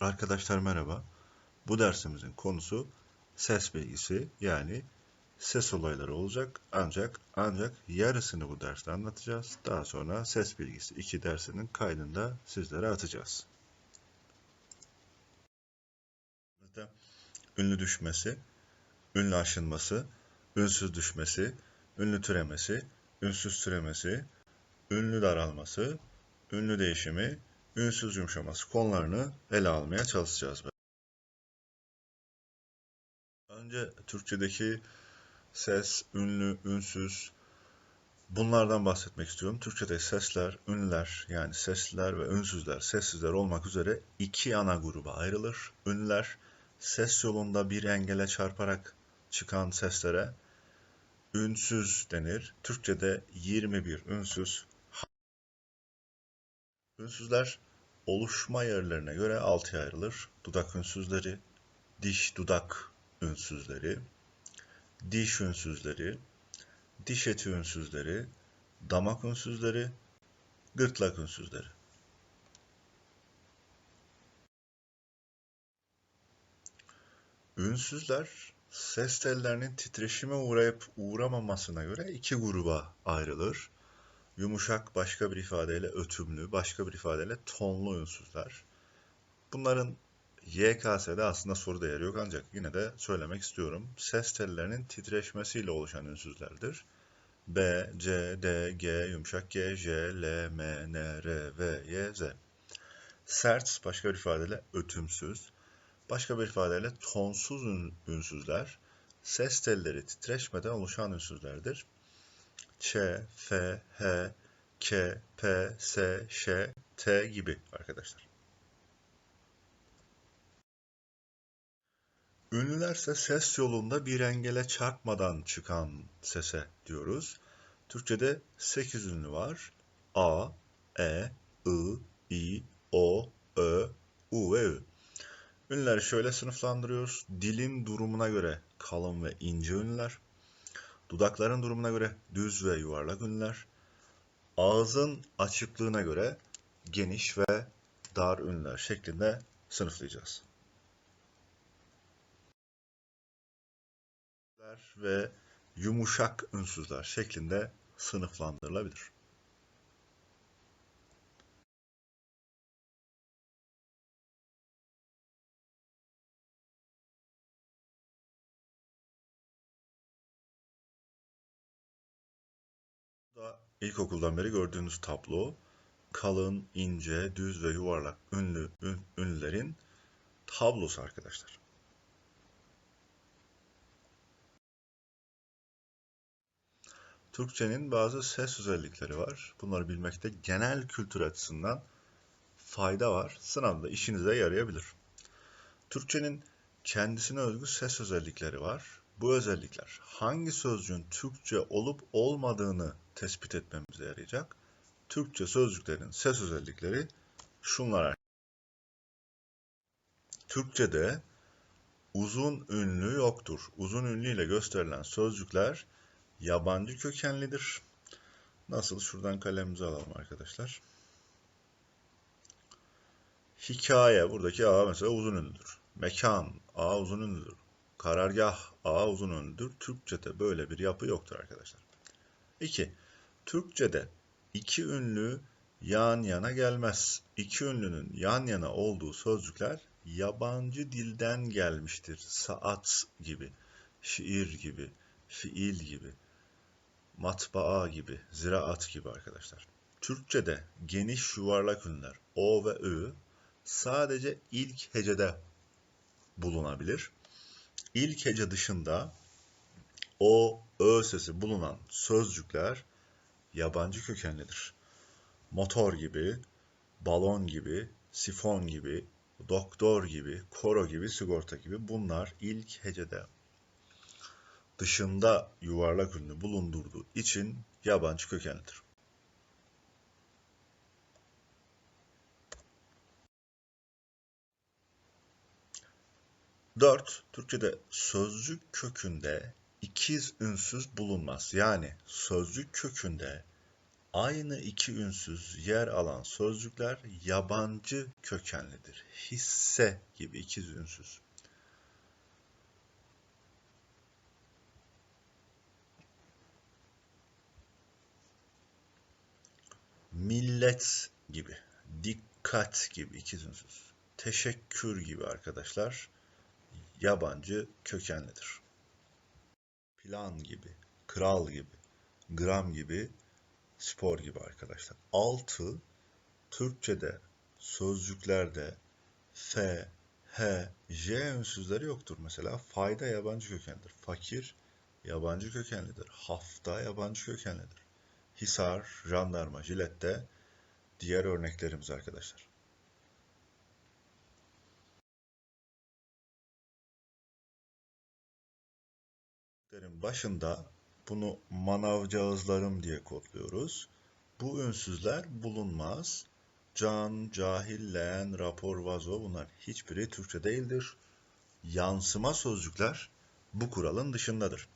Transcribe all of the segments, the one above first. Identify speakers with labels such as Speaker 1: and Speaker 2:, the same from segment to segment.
Speaker 1: Arkadaşlar merhaba. Bu dersimizin konusu ses bilgisi yani ses olayları olacak ancak ancak yarısını bu derste anlatacağız. Daha sonra ses bilgisi 2 dersinin kaydında sizlere atacağız. Ünlü düşmesi, ünlü aşınması, ünsüz düşmesi, ünlü türemesi, ünsüz türemesi, ünlü daralması, ünlü değişimi, ünsüz yumuşaması konularını ele almaya çalışacağız. Önce Türkçedeki ses, ünlü, ünsüz bunlardan bahsetmek istiyorum. Türkçede sesler, ünlüler yani sesliler ve ünsüzler, sessizler olmak üzere iki ana gruba ayrılır. Ünlüler ses yolunda bir engele çarparak çıkan seslere ünsüz denir. Türkçede 21 ünsüz Ünsüzler oluşma yerlerine göre altıya ayrılır. Dudak ünsüzleri, diş dudak ünsüzleri, diş ünsüzleri, diş eti ünsüzleri, damak ünsüzleri, gırtlak ünsüzleri. Ünsüzler ses tellerinin titreşime uğrayıp uğramamasına göre iki gruba ayrılır. Yumuşak başka bir ifadeyle ötümlü, başka bir ifadeyle tonlu ünsüzler. Bunların YKS'de aslında soru değeri yok ancak yine de söylemek istiyorum. Ses tellerinin titreşmesiyle oluşan ünsüzlerdir. B, C, D, G, yumuşak G, J, L, M, N, R, V, Y, Z. Sert başka bir ifadeyle ötümsüz, başka bir ifadeyle tonsuz ünsüzler, ses telleri titreşmeden oluşan ünsüzlerdir. Ç, F, H, K, P, S, Ş, T gibi arkadaşlar. Ünlülerse ses yolunda bir engele çarpmadan çıkan sese diyoruz. Türkçede 8 ünlü var. A, E, I, I, O, Ö, U ve Ü. Ünlüleri şöyle sınıflandırıyoruz. Dilin durumuna göre kalın ve ince ünlüler. Dudakların durumuna göre düz ve yuvarlak ünlüler. Ağızın açıklığına göre geniş ve dar ünlüler şeklinde sınıflayacağız. ve yumuşak ünsüzler şeklinde sınıflandırılabilir. İlkokuldan beri gördüğünüz tablo kalın, ince, düz ve yuvarlak ünlü ün, ünlülerin tablosu arkadaşlar. Türkçenin bazı ses özellikleri var. Bunları bilmekte genel kültür açısından fayda var. Sınavda işinize yarayabilir. Türkçenin kendisine özgü ses özellikleri var. Bu özellikler hangi sözcüğün Türkçe olup olmadığını tespit etmemize yarayacak. Türkçe sözcüklerin ses özellikleri şunlar. Türkçe'de uzun ünlü yoktur. Uzun ünlü ile gösterilen sözcükler yabancı kökenlidir. Nasıl? Şuradan kalemimizi alalım arkadaşlar. Hikaye, buradaki A mesela uzun ünlüdür. Mekan, A uzun ünlüdür. Karargah, A uzun ünlüdür. Türkçe'de böyle bir yapı yoktur arkadaşlar. 2. Türkçe'de iki ünlü yan yana gelmez. İki ünlünün yan yana olduğu sözcükler yabancı dilden gelmiştir. Saat gibi, şiir gibi, fiil gibi, matbaa gibi, ziraat gibi arkadaşlar. Türkçe'de geniş yuvarlak ünler o ve ü sadece ilk hecede bulunabilir. İlk hece dışında o, ö sesi bulunan sözcükler yabancı kökenlidir. Motor gibi, balon gibi, sifon gibi, doktor gibi, koro gibi, sigorta gibi bunlar ilk hecede dışında yuvarlak ünlü bulundurduğu için yabancı kökenlidir. Dört, Türkçe'de sözcük kökünde ikiz ünsüz bulunmaz. Yani sözcük kökünde Aynı iki ünsüz yer alan sözcükler yabancı kökenlidir. Hisse gibi ikiz ünsüz. Millet gibi, dikkat gibi ikiz ünsüz. Teşekkür gibi arkadaşlar yabancı kökenlidir. Plan gibi, kral gibi, gram gibi, spor gibi arkadaşlar. Altı Türkçe'de sözcüklerde f, h, j ünsüzleri yoktur. Mesela fayda yabancı kökenlidir. Fakir yabancı kökenlidir. Hafta yabancı kökenlidir. Hisar, jandarma, jilette diğer örneklerimiz arkadaşlar. Başında bunu manavcağızlarım diye kodluyoruz. Bu ünsüzler bulunmaz. Can, cahil, leğen, rapor, vazo bunlar hiçbiri Türkçe değildir. Yansıma sözcükler bu kuralın dışındadır.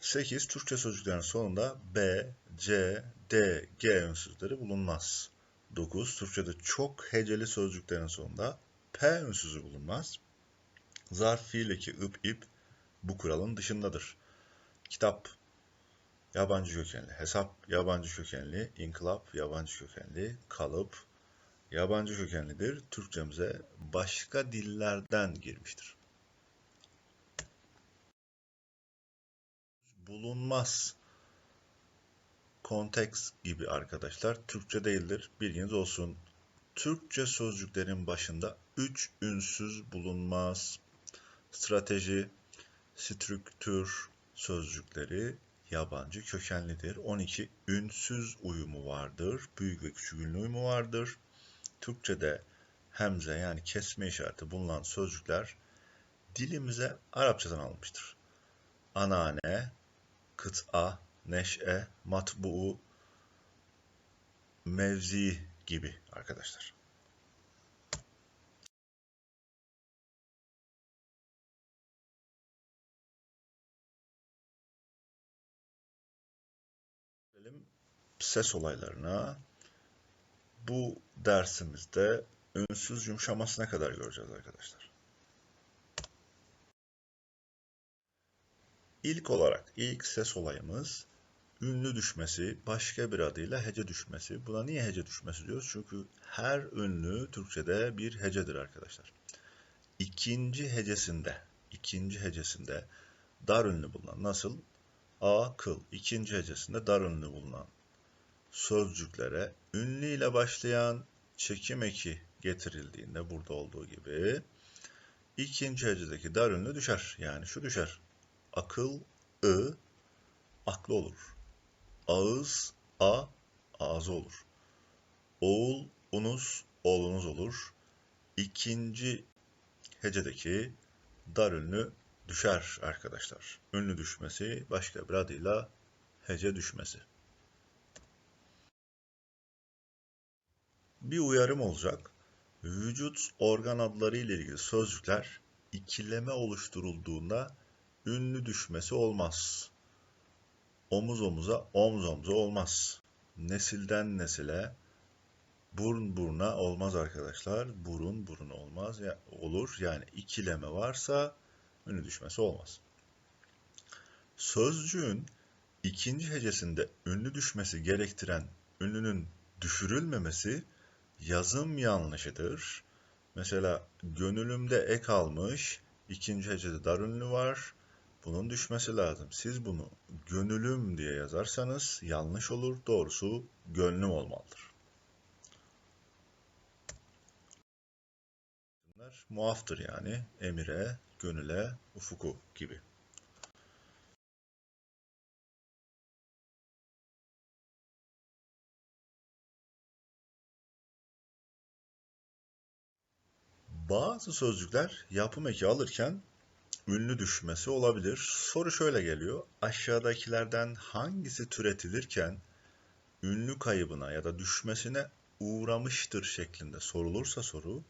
Speaker 1: 8. Türkçe sözcüklerin sonunda B, C, D, G ünsüzleri bulunmaz. 9. Türkçe'de çok heceli sözcüklerin sonunda P ünsüzü bulunmaz. Zarf, fiil eki, ıp, ip bu kuralın dışındadır. Kitap yabancı kökenli, hesap yabancı kökenli, inkılap yabancı kökenli, kalıp yabancı kökenlidir. Türkçemize başka dillerden girmiştir. Bulunmaz konteks gibi arkadaşlar Türkçe değildir. Bilginiz olsun. Türkçe sözcüklerin başında üç ünsüz bulunmaz. Strateji, strüktür, sözcükleri yabancı kökenlidir. 12 ünsüz uyumu vardır. Büyük ve küçük ünlü uyumu vardır. Türkçede hemze yani kesme işareti bulunan sözcükler dilimize Arapçadan alınmıştır. Anane, kıta, neşe, matbuu, mevzi gibi arkadaşlar. Ses olaylarına bu dersimizde ünsüz yumuşamasına kadar göreceğiz arkadaşlar. İlk olarak ilk ses olayımız ünlü düşmesi, başka bir adıyla hece düşmesi. Buna niye hece düşmesi diyoruz? Çünkü her ünlü Türkçe'de bir hecedir arkadaşlar. İkinci hecesinde, ikinci hecesinde dar ünlü bulunan nasıl? A, kıl. İkinci hecesinde dar ünlü bulunan sözcüklere ünlü ile başlayan çekim eki getirildiğinde burada olduğu gibi ikinci hecedeki dar ünlü düşer. Yani şu düşer. Akıl, ı, aklı olur. Ağız, a, ağzı olur. Oğul, unus, oğlunuz olur. İkinci hecedeki dar ünlü düşer arkadaşlar. Ünlü düşmesi başka bir adıyla hece düşmesi. Bir uyarım olacak. Vücut organ adları ile ilgili sözcükler ikileme oluşturulduğunda ünlü düşmesi olmaz. Omuz omuza, omuz omuza olmaz. Nesilden nesile, burun buruna olmaz arkadaşlar. Burun burun olmaz. Ya, olur. Yani ikileme varsa ünlü düşmesi olmaz. Sözcüğün ikinci hecesinde ünlü düşmesi gerektiren ünlünün düşürülmemesi yazım yanlışıdır. Mesela gönülümde ek almış, ikinci hecede dar ünlü var. Bunun düşmesi lazım. Siz bunu gönülüm diye yazarsanız yanlış olur. Doğrusu gönlüm olmalıdır. Bunlar muaftır yani. Emire, gönüle, ufuku gibi. Bazı sözcükler yapım eki alırken ünlü düşmesi olabilir. Soru şöyle geliyor. Aşağıdakilerden hangisi türetilirken ünlü kaybına ya da düşmesine uğramıştır şeklinde sorulursa soru,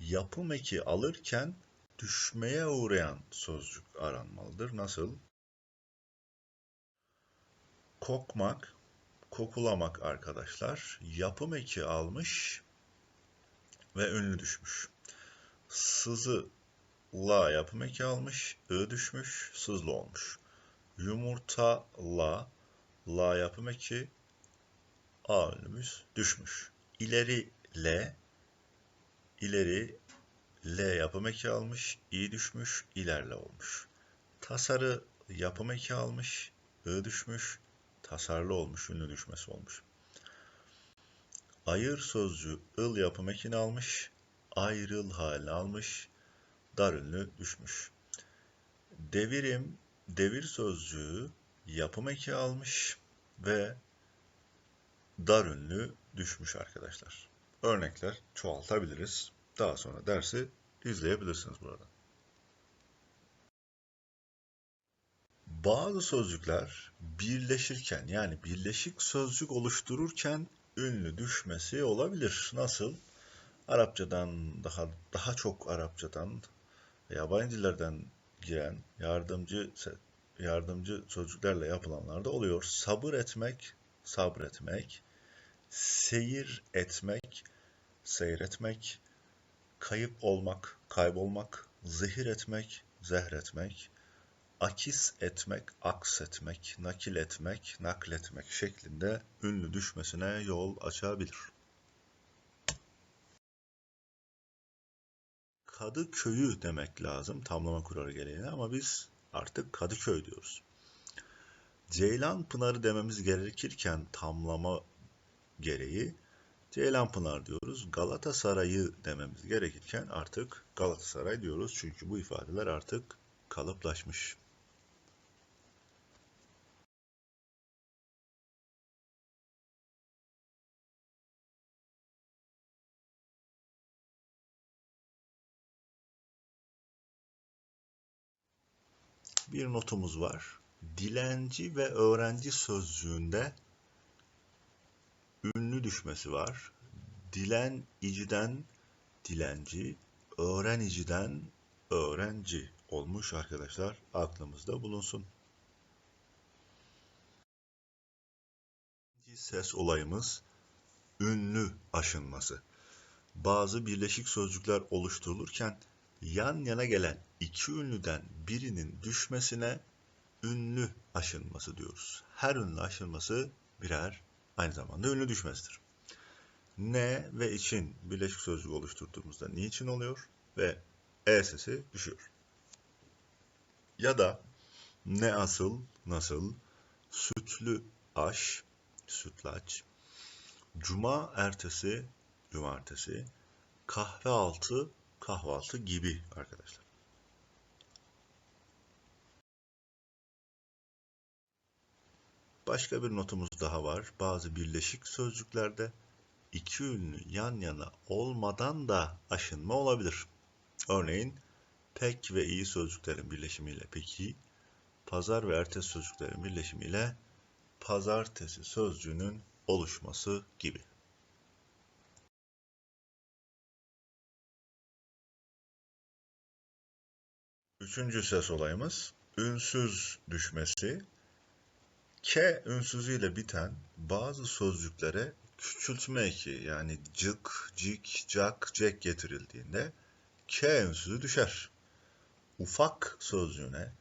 Speaker 1: yapım eki alırken düşmeye uğrayan sözcük aranmalıdır. Nasıl? Kokmak, kokulamak arkadaşlar. Yapım eki almış ve ünlü düşmüş. Sızı la yapım eki almış, ı düşmüş, sızlı olmuş. Yumurta la, la yapım eki, a ünlümüz düşmüş. İleri le, ileri L yapım eki almış, i düşmüş, ilerle olmuş. Tasarı yapım eki almış, I düşmüş, tasarlı olmuş, ünlü düşmesi olmuş. Ayır sözcüğü ıl yapım ekini almış, ayrıl halini almış, dar ünlü düşmüş. Devirim, devir sözcüğü yapım eki almış ve dar ünlü düşmüş arkadaşlar. Örnekler çoğaltabiliriz. Daha sonra dersi izleyebilirsiniz burada. Bazı sözcükler birleşirken yani birleşik sözcük oluştururken ünlü düşmesi olabilir. Nasıl? Arapçadan daha daha çok Arapçadan yabancı dillerden giren yardımcı yardımcı sözcüklerle yapılanlarda oluyor. Sabır etmek, sabretmek, seyir etmek, seyretmek, kayıp olmak, kaybolmak, zehir etmek, zehretmek, akis etmek, aksetmek, nakil etmek, nakletmek şeklinde ünlü düşmesine yol açabilir. Kadıköy'ü demek lazım tamlama kurarı gereğine ama biz artık Kadıköy diyoruz. Ceylan Pınarı dememiz gerekirken tamlama gereği Ceylanpınar diyoruz. Galatasaray'ı dememiz gerekirken artık Galatasaray diyoruz. Çünkü bu ifadeler artık kalıplaşmış. Bir notumuz var. Dilenci ve öğrenci sözcüğünde ünlü düşmesi var. Dilen iciden dilenci, öğreniciden öğrenci olmuş arkadaşlar. Aklımızda bulunsun. Ses olayımız ünlü aşınması. Bazı birleşik sözcükler oluşturulurken yan yana gelen iki ünlüden birinin düşmesine ünlü aşınması diyoruz. Her ünlü aşınması birer aynı zamanda ünlü düşmesidir. Ne ve için birleşik sözcük oluşturduğumuzda niçin oluyor ve e sesi düşüyor. Ya da ne asıl, nasıl, sütlü aş, sütlaç, cuma ertesi, cumartesi, kahve altı, kahvaltı gibi arkadaşlar. Başka bir notumuz daha var. Bazı birleşik sözcüklerde iki ünlü yan yana olmadan da aşınma olabilir. Örneğin pek ve iyi sözcüklerin birleşimiyle peki, pazar ve ertesi sözcüklerin birleşimiyle pazartesi sözcüğünün oluşması gibi. Üçüncü ses olayımız ünsüz düşmesi K ünsüzüyle biten bazı sözcüklere küçültme eki yani cık, cik, cak, cek getirildiğinde K ünsüzü düşer. Ufak sözcüğüne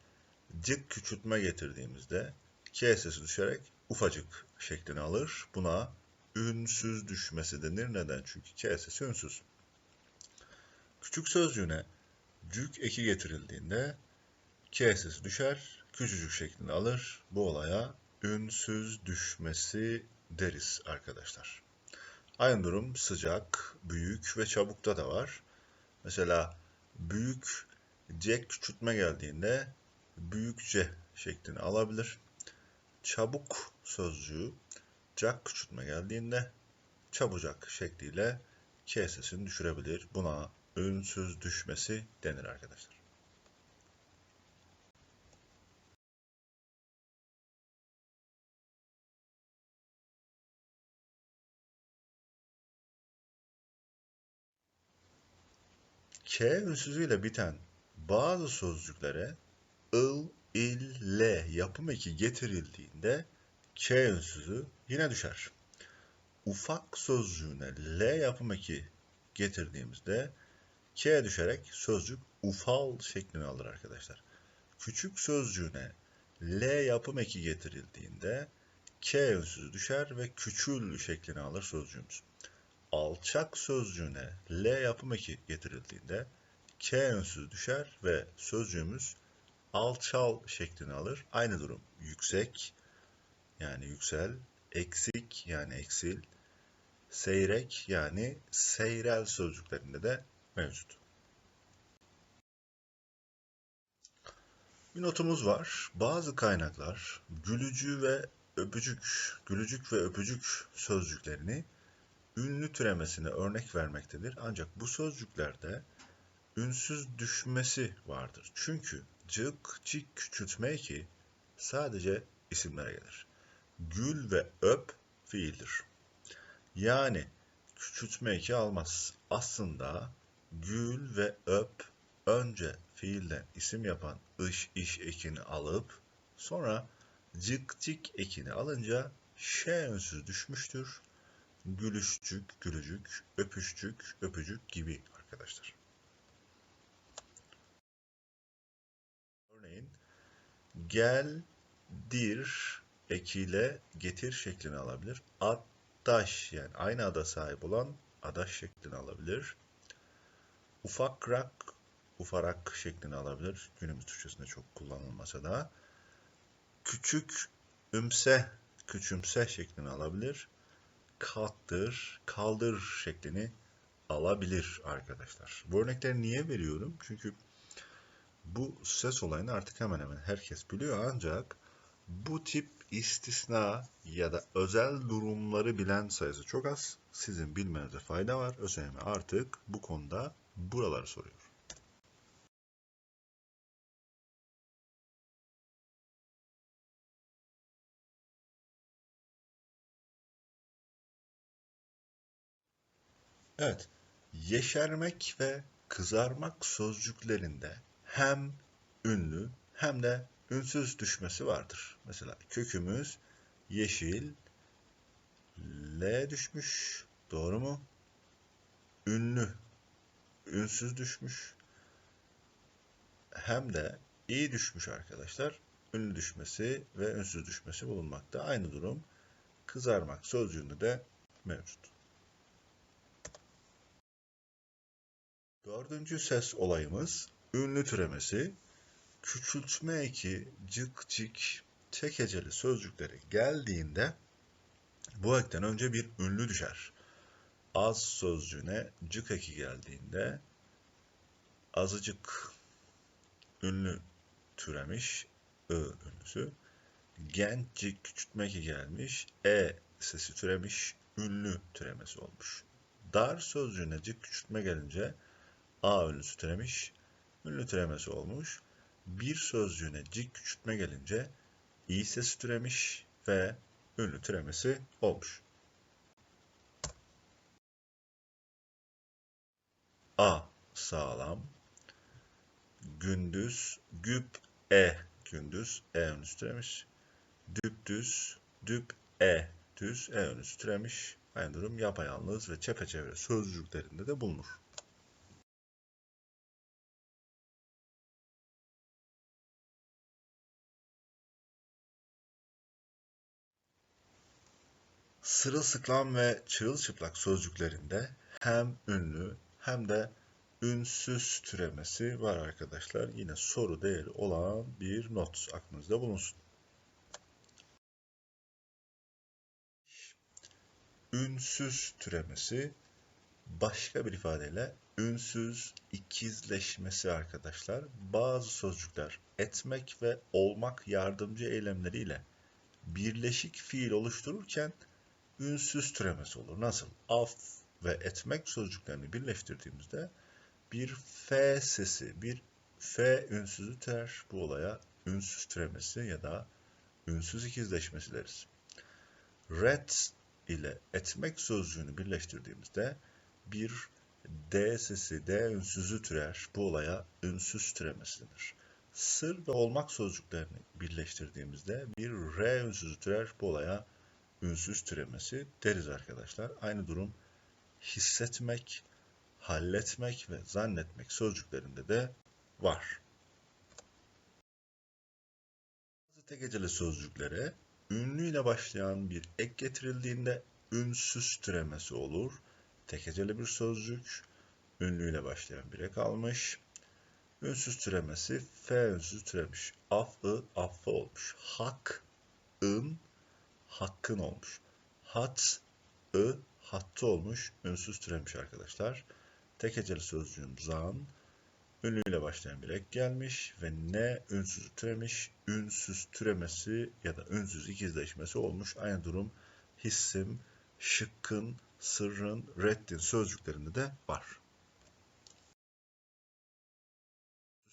Speaker 1: cık küçültme getirdiğimizde K sesi düşerek ufacık şeklini alır. Buna ünsüz düşmesi denir. Neden? Çünkü K sesi ünsüz. Küçük sözcüğüne cük eki getirildiğinde K sesi düşer, küçücük şeklini alır. Bu olaya ünsüz düşmesi deriz arkadaşlar. Aynı durum sıcak, büyük ve çabukta da var. Mesela büyük c küçültme geldiğinde büyükçe şeklini alabilir. Çabuk sözcüğü cak küçültme geldiğinde çabucak şekliyle k sesini düşürebilir. Buna ünsüz düşmesi denir arkadaşlar. K ünsüzüyle biten bazı sözcüklere ıl, il, le yapım eki getirildiğinde K ünsüzü yine düşer. Ufak sözcüğüne L yapım eki getirdiğimizde K düşerek sözcük ufal şeklini alır arkadaşlar. Küçük sözcüğüne L yapım eki getirildiğinde K ünsüzü düşer ve küçül şeklini alır sözcüğümüz. Alçak sözcüğüne L yapım eki getirildiğinde K ünsüzü düşer ve sözcüğümüz alçal şeklini alır. Aynı durum yüksek yani yüksel, eksik yani eksil, seyrek yani seyrel sözcüklerinde de mevcut. Bir notumuz var. Bazı kaynaklar gülücü ve öpücük, gülücük ve öpücük sözcüklerini ünlü türemesine örnek vermektedir. Ancak bu sözcüklerde ünsüz düşmesi vardır. Çünkü cık, cik, küçültme ki sadece isimlere gelir. Gül ve öp fiildir. Yani küçültme eki almaz. Aslında gül ve öp önce fiilden isim yapan ış iş ekini alıp sonra cık cik ekini alınca ş ünsüz düşmüştür. Gülüşçük, gülücük, öpüşçük, öpücük gibi arkadaşlar. Örneğin gel, dir ekiyle getir şeklini alabilir. Adaş yani aynı ada sahip olan adaş şeklini alabilir. Ufak rak, ufarak şeklini alabilir. Günümüz Türkçesinde çok kullanılmasa da. Küçük ümse, küçümse şeklini alabilir. Kalktır, kaldır şeklini alabilir arkadaşlar. Bu örnekleri niye veriyorum? Çünkü bu ses olayını artık hemen hemen herkes biliyor ancak bu tip istisna ya da özel durumları bilen sayısı çok az. Sizin bilmenize fayda var. ÖSYM artık bu konuda buraları soruyor. Evet, yeşermek ve kızarmak sözcüklerinde hem ünlü hem de ünsüz düşmesi vardır. Mesela kökümüz yeşil, L düşmüş, doğru mu? Ünlü, ünsüz düşmüş. Hem de i düşmüş arkadaşlar. Ünlü düşmesi ve ünsüz düşmesi bulunmakta. Aynı durum kızarmak sözcüğünde de mevcut. Dördüncü ses olayımız ünlü türemesi küçültme eki, cık cik, tek heceli sözcükleri geldiğinde bu ekten önce bir ünlü düşer. Az sözcüğüne cık eki geldiğinde azıcık ünlü türemiş, ı ünlüsü. Gençcik küçültme eki gelmiş, e sesi türemiş, ünlü türemesi olmuş. Dar sözcüğüne cık küçültme gelince a ünlüsü türemiş, ünlü türemesi olmuş bir sözcüğüne cik küçültme gelince i sesi türemiş ve ünlü türemesi olmuş. A sağlam, gündüz, güp, e gündüz, e ünlüsü türemiş, düp düz, düp, e düz, e ünlüsü türemiş. Aynı durum yapayalnız ve çepeçevre sözcüklerinde de bulunur. Sırılsıklam ve çırılçıplak sözcüklerinde hem ünlü hem de ünsüz türemesi var arkadaşlar. Yine soru değeri olan bir not aklınızda bulunsun. Ünsüz türemesi başka bir ifadeyle ünsüz ikizleşmesi arkadaşlar. Bazı sözcükler etmek ve olmak yardımcı eylemleriyle birleşik fiil oluştururken ünsüz türemesi olur. Nasıl? Af ve etmek sözcüklerini birleştirdiğimizde bir f sesi, bir f ünsüzü ter bu olaya ünsüz türemesi ya da ünsüz ikizleşmesi deriz. Red ile etmek sözcüğünü birleştirdiğimizde bir d sesi, d ünsüzü türer. Bu olaya ünsüz türemesi denir. Sır ve olmak sözcüklerini birleştirdiğimizde bir R ünsüzü türer. Bu olaya ünsüz türemesi deriz arkadaşlar. Aynı durum hissetmek, halletmek ve zannetmek sözcüklerinde de var. Bazı tekeceli sözcüklere ünlüyle başlayan bir ek getirildiğinde ünsüz türemesi olur. Tekeceli bir sözcük, ünlüyle başlayan bir ek almış. Ünsüz türemesi F ünsüz türemiş. Af-ı affı olmuş. Hak, ın, hakkın olmuş. Hat, ı, hattı olmuş. Ünsüz türemiş arkadaşlar. Tekeceli sözcüğüm zan, ünlüyle başlayan bir ek gelmiş ve ne ünsüz türemiş, ünsüz türemesi ya da ünsüz ikizleşmesi olmuş. Aynı durum hissim, şıkkın, sırrın, reddin sözcüklerinde de var.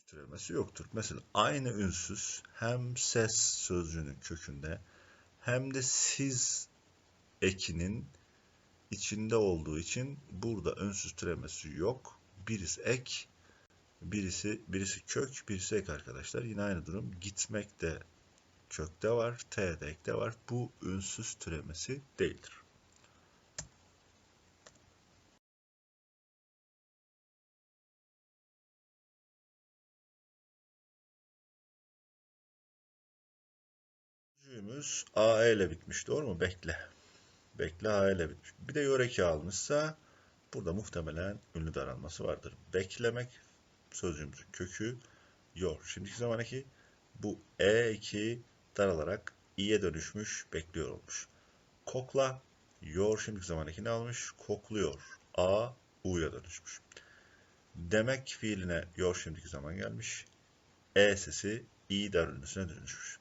Speaker 1: Türemesi yoktur. Mesela aynı ünsüz hem ses sözcüğünün kökünde hem de siz ekinin içinde olduğu için burada ünsüz türemesi yok. Birisi ek, birisi birisi kök, birisi ek arkadaşlar. Yine aynı durum. Gitmek de kökte var, t de ekte var. Bu ünsüz türemesi değildir. Cümümüz AE ile bitmiş. Doğru mu? Bekle. Bekle A ile bitmiş. Bir de yöreki almışsa burada muhtemelen ünlü daralması vardır. Beklemek sözcüğümüzün kökü yor. Şimdiki zamandaki bu E2 daralarak i'ye dönüşmüş, bekliyor olmuş. Kokla, yor şimdiki zamandakini almış, kokluyor. A, u'ya dönüşmüş. Demek fiiline yor şimdiki zaman gelmiş. E sesi i darülmesine dönüşmüş.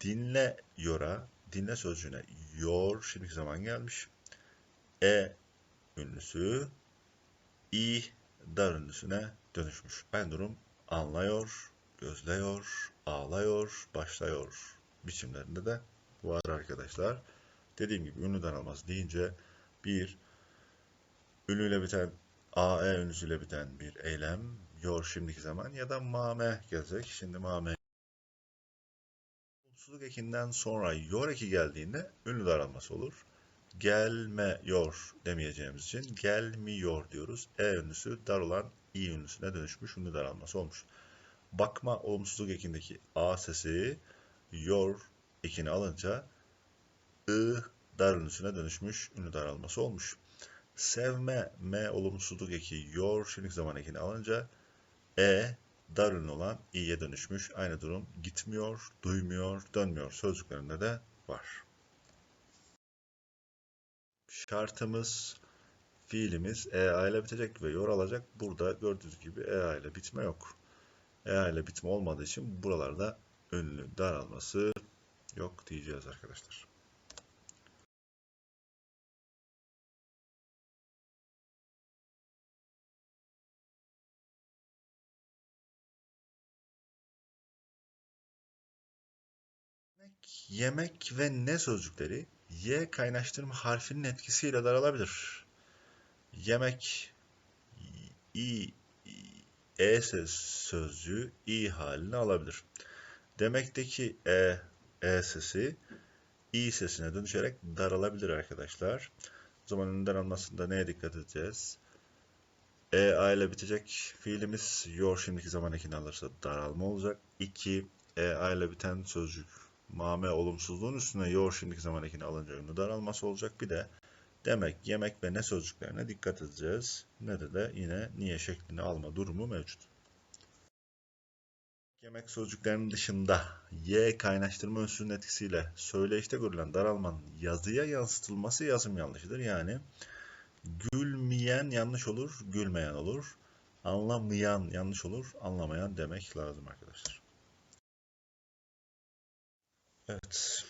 Speaker 1: Dinle yora, dinle sözcüğüne yor şimdiki zaman gelmiş. E ünlüsü i dar ünlüsüne dönüşmüş. Aynı durum anlıyor, gözlüyor, ağlıyor, başlıyor biçimlerinde de var arkadaşlar. Dediğim gibi ünlüden almaz deyince bir ünlüyle biten AE ünlüsüyle biten bir eylem yor şimdiki zaman ya da mame gelecek. Şimdi mame Olumsuzluk ekinden sonra yor eki geldiğinde ünlü daralması olur. Gelmiyor demeyeceğimiz için gelmiyor diyoruz. E ünlüsü dar olan i ünlüsüne dönüşmüş ünlü daralması olmuş. Bakma olumsuzluk ekindeki a sesi yor ekini alınca ı dar ünlüsüne dönüşmüş ünlü daralması olmuş. Sevme m olumsuzluk eki yor şimdilik zaman ekini alınca e dar olan i'ye dönüşmüş. Aynı durum gitmiyor, duymuyor, dönmüyor sözcüklerinde de var. Şartımız fiilimiz EA ile bitecek ve yor alacak. Burada gördüğünüz gibi EA ile bitme yok. EA ile bitme olmadığı için buralarda ünlü daralması yok diyeceğiz arkadaşlar. Yemek, ve ne sözcükleri y kaynaştırma harfinin etkisiyle daralabilir. Yemek i, e sözcüğü i halini alabilir. Demekteki e, e sesi i sesine dönüşerek daralabilir arkadaşlar. O zaman önden almasında neye dikkat edeceğiz? E, a ile bitecek fiilimiz yor şimdiki zaman ekini alırsa daralma olacak. 2, e, a ile biten sözcük mame olumsuzluğun üstüne yor şimdiki zaman ekini alınca ünlü daralması olacak. Bir de demek, yemek ve ne sözcüklerine dikkat edeceğiz. Ne de de yine niye şeklini alma durumu mevcut. Yemek sözcüklerinin dışında y kaynaştırma ünsünün etkisiyle söyleyişte görülen daralmanın yazıya yansıtılması yazım yanlışıdır. Yani gülmeyen yanlış olur, gülmeyen olur. Anlamayan yanlış olur, anlamayan demek lazım arkadaşlar. Evet.